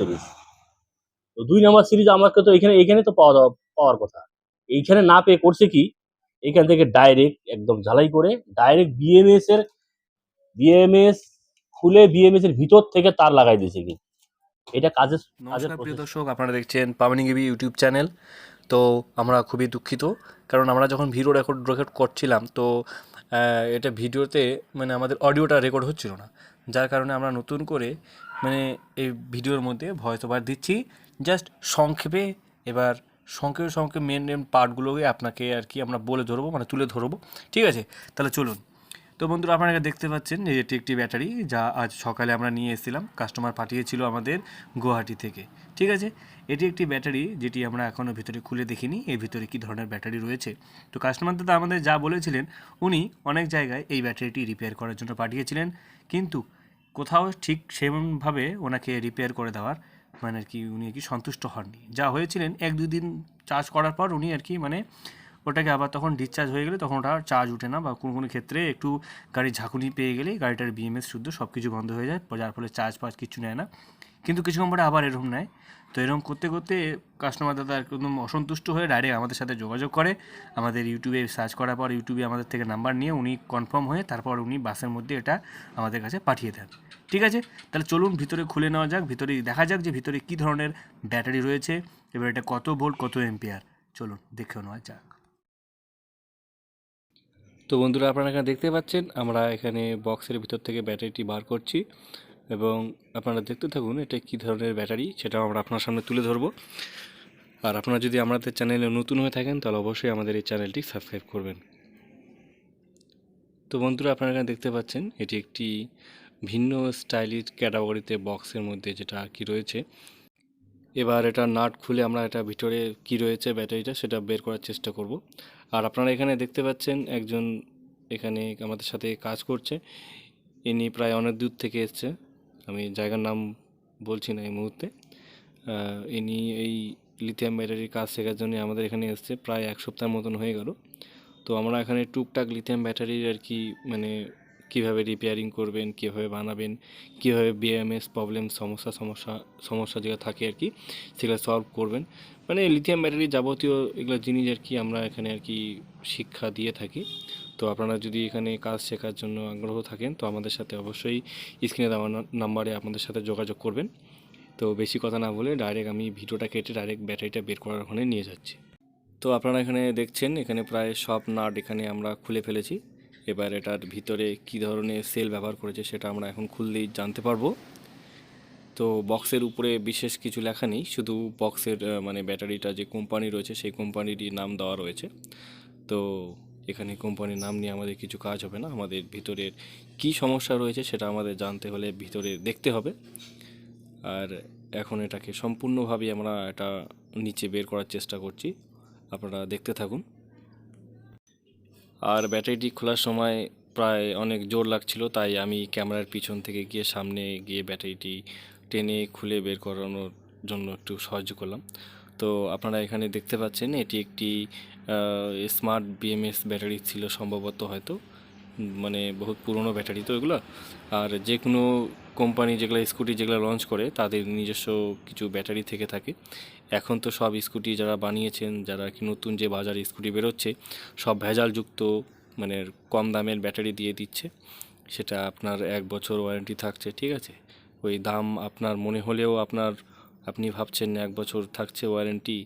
Series তো দুই number series আমাকে তো এখানে এখানে তো পাওয়া পাওয়ার কথা। এইখানে না পেয়ে করছে কি? এখান থেকে ডাইরেক্ট একদম ঝালাই করে ডাইরেক্ট বিএমএস এর বিএমএস খুলে বিএমএস এর ভিতর থেকে তার লাগাই দিয়েছে কি? এটা কাজের নমস্কার প্রিয় দর্শক আপনারা দেখছেন পাবনি গিবি ইউটিউব চ্যানেল। তো আমরা খুবই দুঃখিত কারণ আমরা যখন ভিডিও রেকর্ড রেকর্ড করছিলাম তো আহ, এটা ভিডিওতে মানে আমাদের অডিওটা রেকর্ড হচ্ছিল না। যার কারণে আমরা নতুন করে মানে এই ভিডিওর মধ্যে ভয়েস ওভার দিচ্ছি। জাস্ট সংক্ষেপে এবার সংক্ষেপে সংক্ষেপে মেন মেন পার্টগুলোকে আপনাকে আর কি আমরা বলে ধরবো মানে তুলে ধরবো। ঠিক আছে? তাহলে চলুন। তো বন্ধুরা, আপনারা দেখতে পাচ্ছেন যে এটি একটি ব্যাটারি যা আজ সকালে আমরা নিয়ে এসেছিলাম। কাস্টমার পাঠিয়েছিল আমাদের গুয়াহাটি থেকে। ঠিক আছে? এটি একটি ব্যাটারি যেটি আমরা এখনও ভিতরে খুলে দেখিনি। এর ভিতরে কী ধরনের ব্যাটারি রয়েছে? তো কাস্টমার দাদা আমাদের যা বলেছিলেন, উনি অনেক জায়গায় এই ব্যাটারিটি রিপেয়ার করার জন্য পাঠিয়েছিলেন। কিন্তু কোথাও ঠিক সেভাবে ওনাকে রিপেয়ার করে দেওয়ার মানে আর কি উনি আর কি সন্তুষ্ট হননি। যা হয়েছিলেন, এক দুই দিন চার্জ করার পর উনি আর কি মানে ওটাকে আবার তখন ডিসচার্জ হয়ে গেলে তখন ওটা চার্জ উঠে না বা কোনো কোনো ক্ষেত্রে একটু গাড়ির ঝাঁকুনি পেয়ে গেলে গাড়িটার বিএমএস শুদ্ধ সব কিছু বন্ধ হয়ে যায়, যার ফলে চার্জ ফার্জ কিছু নেয় না। কিন্তু কিছুক্ষণ পরে আবার এরকম নেয়। তো এরকম করতে করতে কাস্টমার দাদা একদম অসন্তুষ্ট হয়ে ডাইরেক্ট আমাদের সাথে যোগাযোগ করে। আমাদের ইউটিউবে সার্চ করার পর ইউটিউবে আমাদের থেকে নাম্বার নিয়ে উনি কনফার্ম হয়ে তারপর উনি বাসের মধ্যে এটা আমাদের কাছে পাঠিয়ে দেন। ঠিক আছে? তাহলে চলুন ভিতরে খুলে নেওয়া যাক, ভিতরে দেখা যাক যে ভিতরে কী ধরনের ব্যাটারি রয়েছে। এবার এটা কত ভোল্ট কত এম্পিয়ার চলুন দেখে নেওয়া যাক। তো বন্ধুরা, আপনারা এখানে দেখতে পাচ্ছেন, আমরা এখানে বক্সের ভিতর থেকে ব্যাটারিটি বার করছি। এবং আপনারা দেখতে থাকুন এটা কী ধরনের ব্যাটারি, সেটাও আমরা আপনার সামনে তুলে ধরবো। আর আপনারা যদি আমাদের চ্যানেলে নতুন হয়ে থাকেন, তাহলে অবশ্যই আমাদের এই চ্যানেলটি সাবস্ক্রাইব করবেন। তো বন্ধুরা, আপনারা এখানে দেখতে পাচ্ছেন, এটি একটি ভিন্ন স্টাইলিশ ক্যাটাগরিতে বক্সের মধ্যে যেটা কি রয়েছে। এবার এটা নাট খুলে আমরা এটা ভিতরে কি রয়েছে ব্যাটারিটা, সেটা বের করার চেষ্টা করব। আর আপনারা এখানে দেখতে পাচ্ছেন, একজন এখানে আমাদের সাথে কাজ করছে। ইনি প্রায় অনেক দূর থেকে এসছে। জায়গার নাম বলছি না এই মুহূর্তে। ইনি এই লিথিয়াম ব্যাটারির কাজ শেখার জন্য আমাদের এখানে এসছে, প্রায় এক সপ্তাহের মতন হয়ে গেল। তো আমরা এখানে টুকটাক লিথিয়াম ব্যাটারির আর কি মানে কীভাবে রিপেয়ারিং করবেন, কীভাবে বানাবেন, কীভাবে বিএমএস প্রবলেম সমস্যা সমস্যা সমস্যা যেগুলো থাকে আর কি, সেগুলো সলভ করবেন। মানে লিথিয়াম ব্যাটারি যাবতীয় এগুলো জিনিস আর কি আমরা এখানে আর কি শিক্ষা দিয়ে থাকি। তো আপনারা যদি এখানে কাজ শেখার জন্য আগ্রহ থাকেন, তো আমাদের সাথে অবশ্যই স্ক্রিনে দেওয়া নাম্বারে আপনাদের সাথে যোগাযোগ করবেন। তো বেশি কথা না বলে ডাইরেক্ট আমি ভিডিওটা কেটে ডাইরেক্ট ব্যাটারিটা বের করার ওখানে নিয়ে যাচ্ছি। তো আপনারা এখানে দেখছেন, এখানে প্রায় সব নাট এখানে আমরা খুলে ফেলেছি। এবার এটার ভিতরে কী ধরনের সেল ব্যবহার করেছে সেটা আমরা এখন খুললেই জানতে পারব। তো বক্সের উপরে বিশেষ কিছু লেখা নেই, শুধু বক্সের মানে ব্যাটারিটা যে কোম্পানি রয়েছে সেই কোম্পানিরই নাম দেওয়া রয়েছে। তো এখানে কোম্পানির নাম নিয়ে আমাদের কিছু কাজ হবে না, আমাদের ভিতরের কি সমস্যা রয়েছে সেটা আমাদের জানতে হলে ভিতরে দেখতে হবে। আর এখন এটাকে সম্পূর্ণভাবে আমরা এটা নিচে বের করার চেষ্টা করছি, আপনারা দেখতে থাকুন। আর ব্যাটারিটি খোলার সময় প্রায় অনেক জোর লাগছিল, তাই আমি ক্যামেরার পিছন থেকে গিয়ে সামনে গিয়ে ব্যাটারিটি টেনে খুলে বের করানোর জন্য একটু সাহায্য করলাম। তো আপনারা এখানে দেখতে পাচ্ছেন এটি একটি স্মার্ট বিএমএস ব্যাটারি ছিল সম্ভবত হয়তো। মানে বহুত পুরনো ব্যাটারি তো এগুলো। আর যে কোনো কোম্পানি যেগুলো স্কুটি যেগুলো লঞ্চ করে, তাদের নিজস্ব কিছু ব্যাটারি থেকে থাকে। এখন তো সব স্কুটি যারা বানিয়েছেন, যারা কি নতুন যে বাজারে স্কুটি বেরোচ্ছে, সব ভেজালযুক্ত মানে কম দামের ব্যাটারি দিয়ে দিচ্ছে। সেটা আপনার এক বছর ওয়ারেন্টি থাকছে, ঠিক আছে? ওই দাম আপনার মনে হলেও আপনার আপনি ভাবছেন এক বছর থাকছে ওয়ারেন্টি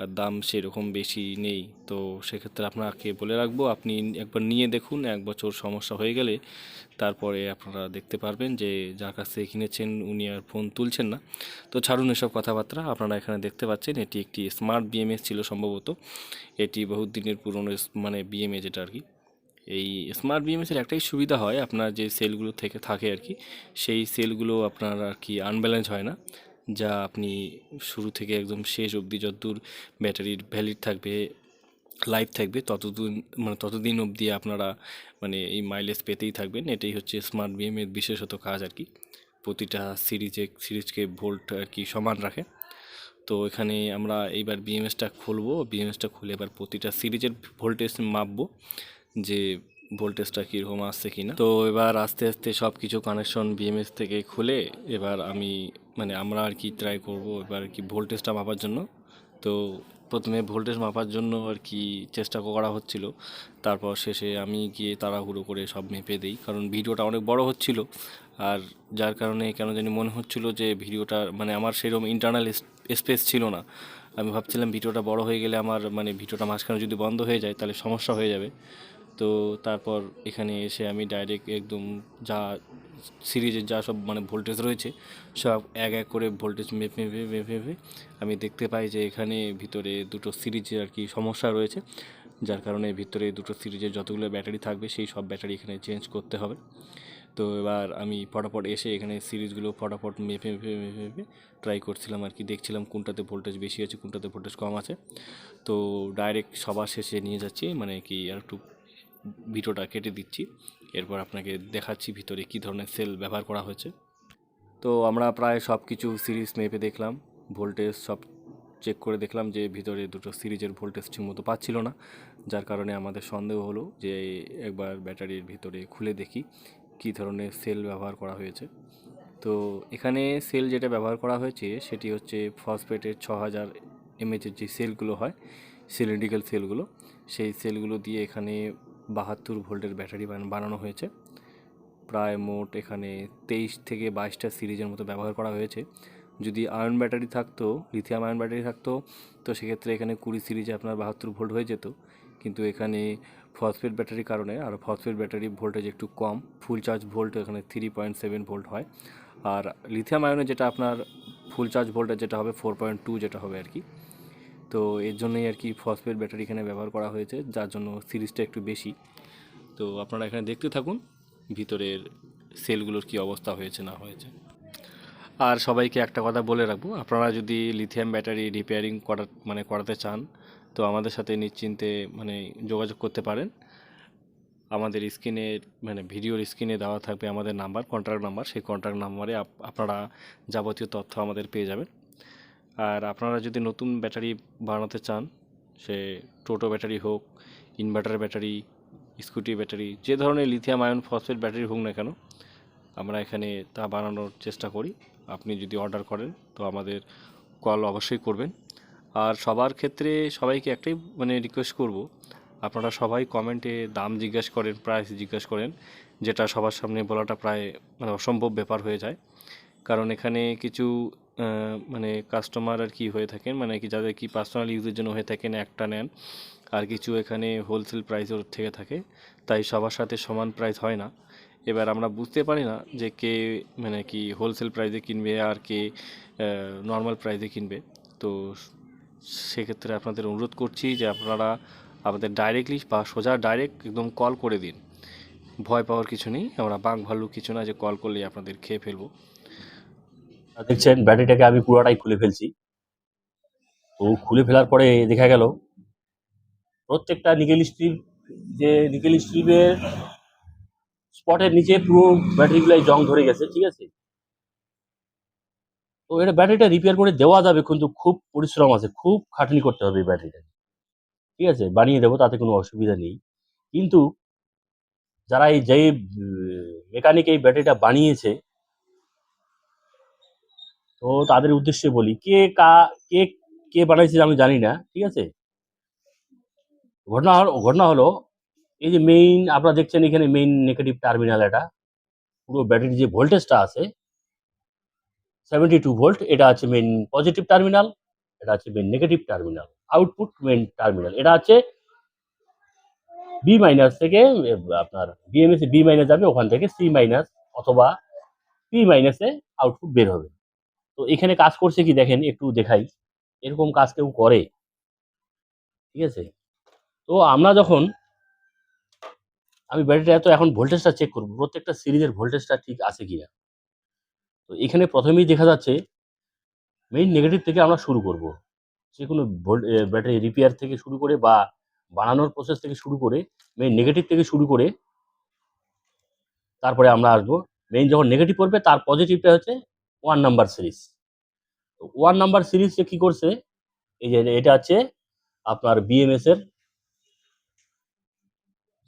আর দাম সেরকম বেশি নেই। তো সেক্ষেত্রে আপনাকে বলে রাখব, আপনি একবার নিয়ে দেখুন, এক বছর সমস্যা হয়ে গেলে তারপরে আপনারা দেখতে পারবেন যে যার কাছ থেকে কিনেছেন উনি আর ফোন তুলছেন না। তো ছাড়ুন এসব কথাবার্তা, আপনারা এখানে দেখতে পাচ্ছেন এটি একটি স্মার্ট বিএমএস ছিল সম্ভবত। এটি বহুত দিনের পুরনো মানে বিএমএ যেটা আর কি। এই স্মার্ট বিএমএসের একটাই সুবিধা হয়, আপনার যে সেলগুলো থেকে থাকে আর কি, সেই সেলগুলো আপনার আর কি আনব্যালেন্স হয় না। যা আপনি শুরু থেকে একদম শেষ অবধি যতদূর ব্যাটারির ভ্যালিড থাকবে লাইফ থাকবে, ততদিন মানে ততদিন অবধি আপনারা মানে এই মাইলেজ পেতেই থাকবেন। এটাই হচ্ছে স্মার্ট বিএমের বিশেষত কাজ আর কি। প্রতিটা সিরিজে সিরিজকে ভোল্ট আর কি সমান রাখে। তো এখানে আমরা এইবার বিএমএসটা খুলবো। বিএমএসটা খুলে এবার প্রতিটা সিরিজের ভোল্টেজ মাপবো যে ভোল্টেজটা কীরকম আসছে কি না তো এবার আস্তে আস্তে সব কিছু কানেকশন বিএমএস থেকে খুলে এবার আমি মানে আমরা আর কি ট্রাই করব এবার কি ভোল্টেজটা মাপার জন্য। তো প্রথমে ভোল্টেজ মাপার জন্য আর কি চেষ্টা করা হচ্ছিল। তারপর শেষে আমি গিয়ে তাড়াহুড়ো করে সব মেপে দিই। কারণ ভিডিওটা অনেক বড় হচ্ছিল। আর যার কারণে কেন জানি মনে হচ্ছিল যে ভিডিওটা মানে আমার সেরকম ইন্টারনাল স্পেস ছিল না। আমি ভাবছিলাম ভিডিওটা বড় হয়ে গেলে আমার মানে ভিডিওটা মাঝখানে যদি বন্ধ হয়ে যায় তাহলে সমস্যা হয়ে যাবে। তো তারপর এখানে এসে আমি ডাইরেক্ট একদম যা সিরিজের যা সব মানে ভোল্টেজ রয়েছে, সব এক এক করে ভোল্টেজ মেপে মেপে মেপে মেপে আমি দেখতে পাই যে এখানে ভিতরে দুটো সিরিজের আর কি সমস্যা রয়েছে, যার কারণে ভিতরে দুটো সিরিজের যতগুলো ব্যাটারি থাকবে সেই সব ব্যাটারি এখানে চেঞ্জ করতে হবে। তো এবার আমি ফটাফট এসে এখানে সিরিজগুলো ফটাফট মেপে মেপে মেপে মেপে ট্রাই করছিলাম আর কি, দেখছিলাম কোনটাতে ভোল্টেজ বেশি আছে, কোনটাতে ভোল্টেজ কম আছে। তো ডাইরেক্ট সবার শেষে নিয়ে যাচ্ছি মানে কি আর একটু ভিডিওটা কেটে দিচ্ছি। এরপর আপনাকে দেখাচ্ছি ভিতরে কী ধরনের সেল ব্যবহার করা হয়েছে। তো আমরা প্রায় সব কিছু সিরিজ মেপে দেখলাম, ভোল্টেজ সব চেক করে দেখলাম যে ভিতরে দুটো সিরিজের ভোল্টেজ ঠিকমতো পাচ্ছিল না, যার কারণে আমাদের সন্দেহ হলো যে একবার ব্যাটারির ভিতরে খুলে দেখি কী ধরনের সেল ব্যবহার করা হয়েছে। তো এখানে সেল যেটা ব্যবহার করা হয়েছে সেটি হচ্ছে ফসফেটের ছ হাজার এমএচের যে সেলগুলো হয়, সিলিন্ড্রিক্যাল সেলগুলো, সেই সেলগুলো দিয়ে এখানে বাহাত্তর ভোল্টের ব্যাটারি বানানো হয়েছে। প্রায় মোট এখানে তেইশ থেকে বাইশটা সিরিজের মতো ব্যবহার করা হয়েছে। যদি আয়ন ব্যাটারি থাকতো, লিথিয়াম আয়ন ব্যাটারি থাকতো, তো সেক্ষেত্রে এখানে কুড়ি সিরিজে আপনার বাহাত্তর ভোল্ট হয়ে যেত। কিন্তু এখানে ফসফেট ব্যাটারির কারণে আর ফসফেট ব্যাটারি ভোল্টেজ একটু কম, ফুল চার্জ ভোল্ট এখানে থ্রি পয়েন্ট সেভেন ভোল্ট হয়। আর লিথিয়াম আয়নে যেটা আপনার ফুল চার্জ ভোল্টেজ যেটা হবে, ফোর পয়েন্ট টু যেটা হবে আর কি। তো এর জন্যই আর কি ফসফেট ব্যাটারি এখানে ব্যবহার করা হয়েছে, যার জন্য সিরিজটা একটু বেশি। তো আপনারা এখানে দেখতে থাকুন, ভিতরের সেলগুলোর কি অবস্থা হয়েছে, না হয়েছে। আর সবাইকে একটা কথা বলে রাখব, আপনারা যদি লিথিয়াম ব্যাটারি রিপেয়ারিং করা মানে করাতে চান, তো আমাদের সাথে নিশ্চিন্তে মানে যোগাযোগ করতে পারেন। আমাদের স্ক্রিনে মানে ভিডিওর স্ক্রিনে দেওয়া থাকবে আমাদের নাম্বার কন্ট্যাক্ট নাম্বার, সেই কন্ট্যাক্ট নাম্বারে আপ- আপনারা যাবতীয় তথ্য আমাদের পেয়ে যাবেন। আর আপনারা যদি নতুন ব্যাটারি বানাতে চান, সে টোটো ব্যাটারি হোক, ইনভার্টার ব্যাটারি, স্কুটি ব্যাটারি, যে ধরনের লিথিয়াম আয়ন ফসফেট ব্যাটারি হোক না কেন, আমরা এখানে তা বানানোর চেষ্টা করি। আপনি যদি অর্ডার করেন, তো আমাদের কল অবশ্যই করবেন। আর সবার ক্ষেত্রে সবাইকে একটাই মানে রিকোয়েস্ট করব, আপনারা সবাই কমেন্টে দাম জিজ্ঞেস করেন প্রাইস জিজ্ঞেস করেন, যেটা সবার সামনে বলাটা প্রায় মানে অসম্ভব ব্যাপার হয়ে যায়। কারণ এখানে কিছু মানে কাস্টমার আর কি হয়ে থাকেন মানে কি যাদের কি পার্সোনাল ইউজের জন্য হয়ে থাকেন একটা নেন, আর কিছু এখানে হোলসেল প্রাইসের থেকে থাকে, তাই সবার সাথে সমান প্রাইস হয় না। এবার আমরা বুঝতে পারি না যে কে মানে কি হোলসেল প্রাইসে কিনবে আর কে নর্মাল প্রাইসে কিনবে। তো সেক্ষেত্রে আপনাদের অনুরোধ করছি যে আপনারা আমাদের ডাইরেক্টলি বা সোজা ডাইরেক্ট একদম কল করে দিন। ভয় পাওয়ার কিছু নেই, আমরা বাঘ ভাল্লুক কিছু না যে কল করলেই আপনাদের খেয়ে ফেলব। দেখছেন, ব্যাটারিটাকে আমি পুরোটাই খুলে ফেলছি। তো খুলে ফেলার পরে দেখা গেল, প্রত্যেকটা নিকেল স্ট্রিপ, যে নিকেল স্ট্রিপের স্পটের নিচে পুরো ব্যাটারিগুলাই জং ধরে গেছে, ঠিক আছে? তো এটা ব্যাটারিটা রিপেয়ার করে দেওয়া যাবে কিন্তু খুব পরিশ্রম আছে, খুব খাটনি করতে হবে ব্যাটারিটা ঠিক আছে, বানিয়ে দেবো, তাতে কোনো অসুবিধা নেই। কিন্তু যারা এই যে মেকানিক এই ব্যাটারিটা বানিয়েছে তো তাদের উদ্দেশ্যে বলি, কে কা, কে কে বানাইছে আমি জানি না, ঠিক আছে? ঘটনা হলো ঘটনা হলো, এই যে মেইন আপনারা দেখছেন এখানে মেইন নেগেটিভ টার্মিনাল এটা, পুরো ব্যাটারির যে ভোল্টেজটা আছে সেভেন্টি টু ভোল্ট এটা আছে মেইন পজিটিভ টার্মিনাল এটা আছে main negative terminal output main terminal এটা আছে বি মাইনাস থেকে আপনার বিএমএস বি মাইনাস যাবে, ওখান থেকে সি মাইনাস অথবা পি মাইনাসে আউটপুট বের হবে। তো এখানে কাজ করছে কি দেখেন, একটু দেখাই। এরকম কাজ কেউ করে। ঠিক আছে? তো আমরা যখন, আমি ব্যাটারিটা এত, এখন ভোল্টেজটা চেক করব, প্রত্যেকটা সিরিজের ভোল্টেজটা ঠিক আছে কিনা? তো এখানে প্রথমেই দেখা যাচ্ছে মেইন নেগেটিভ থেকে আমরা শুরু করব। যে কোনো ব্যাটারি রিপেয়ার থেকে শুরু করে বা বানানোর প্রসেস থেকে শুরু করে মেইন নেগেটিভ থেকে শুরু করে, তারপরে আমরা আসব। মেইন যখন নেগেটিভ পড়বে, তার পজিটিভটা হচ্ছে one number series one number সিরিজে কি করছে? এই যে এটা হচ্ছে আপনার বিএমএস এর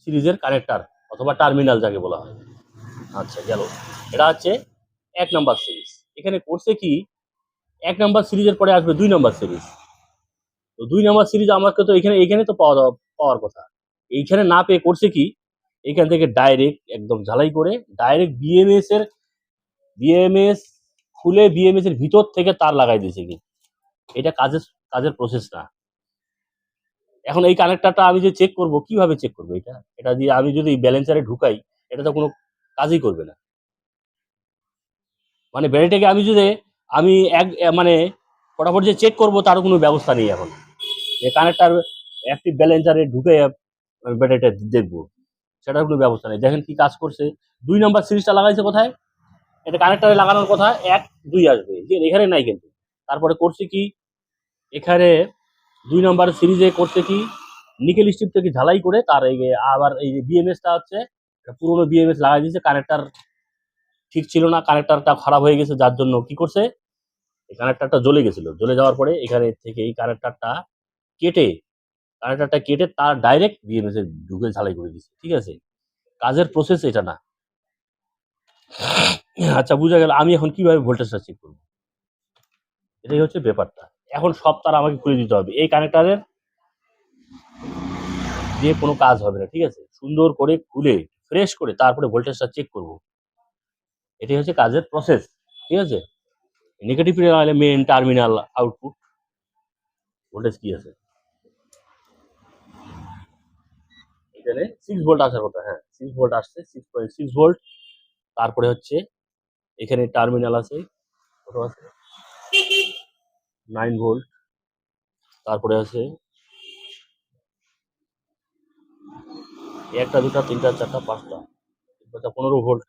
সিরিজের কানেক্টার অথবা টার্মিনাল যাকে বলা হয়। আচ্ছা গেল। এটা হচ্ছে এক নাম্বার সিরিজ এখানে করছে কি? এক নাম্বার সিরিজের পরে আসবে দুই নাম্বার সিরিজ তো দুই নাম্বার সিরিজ আমাকে তো এখানে এখানে তো পাওয়া, পাওয়ার কথা। এইখানে না পেয়ে করছে কি? এখান থেকে ডাইরেক্ট একদম ঝালাই করে ডাইরেক্ট বিএমএস এর বিএমএস খুলে বিএমএস এর ভিতর থেকে তার লাগাই দিয়েছে কি এটা কাজের কাজের প্রসেস না। এখন এই কানেক্টরটা আমি যে চেক করব, কীভাবে চেক করব এটা? এটা দিয়ে আমি যদি ব্যালেন্সারে ঢুকাই, এটা তো কোনো কাজই করবে না। মানে ব্যাটারিটাকে আমি যদি, আমি এক মানে ফটাফট যে চেক করব, তার কোনো ব্যবস্থা নেই এখন। যে কানেক্টার অ্যাক্টিভ ব্যালেন্সারে ঢুকে ব্যাটারিটা দেখব। সেটার কোনো ব্যবস্থা নেই। দেখেন কি কাজ করছে। দুই নাম্বার সিরিজটা লাগাইছে কোথায়? এটা কানেক্টারে লাগানোর কথা এক, দুই আসবে। এখানে নাই কিন্তু। তারপরে করছে কি? এখানে দুই নম্বর সিরিজে করছে কি? নিকেল স্ট্রিপ থেকে ঝালাই করে তার এই আবার এই যে বিএমএসটা হচ্ছে পুরোনো বিএমএস লাগাই দিয়েছে কানেক্টার ঠিক ছিল না কানেক্টারটা খারাপ হয়ে গেছে, যার জন্য কি করছে? এই কানেক্টারটা জ্বলে গেছিল। জ্বলে যাওয়ার পরে এখানে থেকে এই কানেক্টারটা কেটে কানেক্টারটা কেটে তার ডাইরেক্ট বিএমএস এ ঢুকে ঝালাই করে দিচ্ছে ঠিক আছে? কাজের প্রসেস এটা না। আচ্ছা বুঝা গেল। আমি এখন কীভাবে ভোল্টেজটা চেক করব? এটাই হচ্ছে ব্যাপারটা। এখন সব তার আমাকে খুলে দিতে হবে। এই কানেক্টারের দিয়ে কোনো কাজ হবে না, ঠিক আছে? সুন্দর করে খুলে ফ্রেশ করে তারপরে ভোল্টেজটা চেক করব। এটাই হচ্ছে কাজের প্রসেস ঠিক আছে? নেগেটিভ হলে মেন টার্মিনাল আউটপুট ভোল্টেজ কি আছে? এখানে সিক্স ভোল্ট আসার কথা হ্যাঁ সিক্স ভোল্ট আসছে সিক্স পয়েন্ট সিক্স ভোল্ট তারপরে হচ্ছে এখানে টার্মিনাল আছে নাইন ভোল্ট তারপরে আছে একটা দুটা তিনটা চারটা পাঁচটা পনেরো ভোল্ট।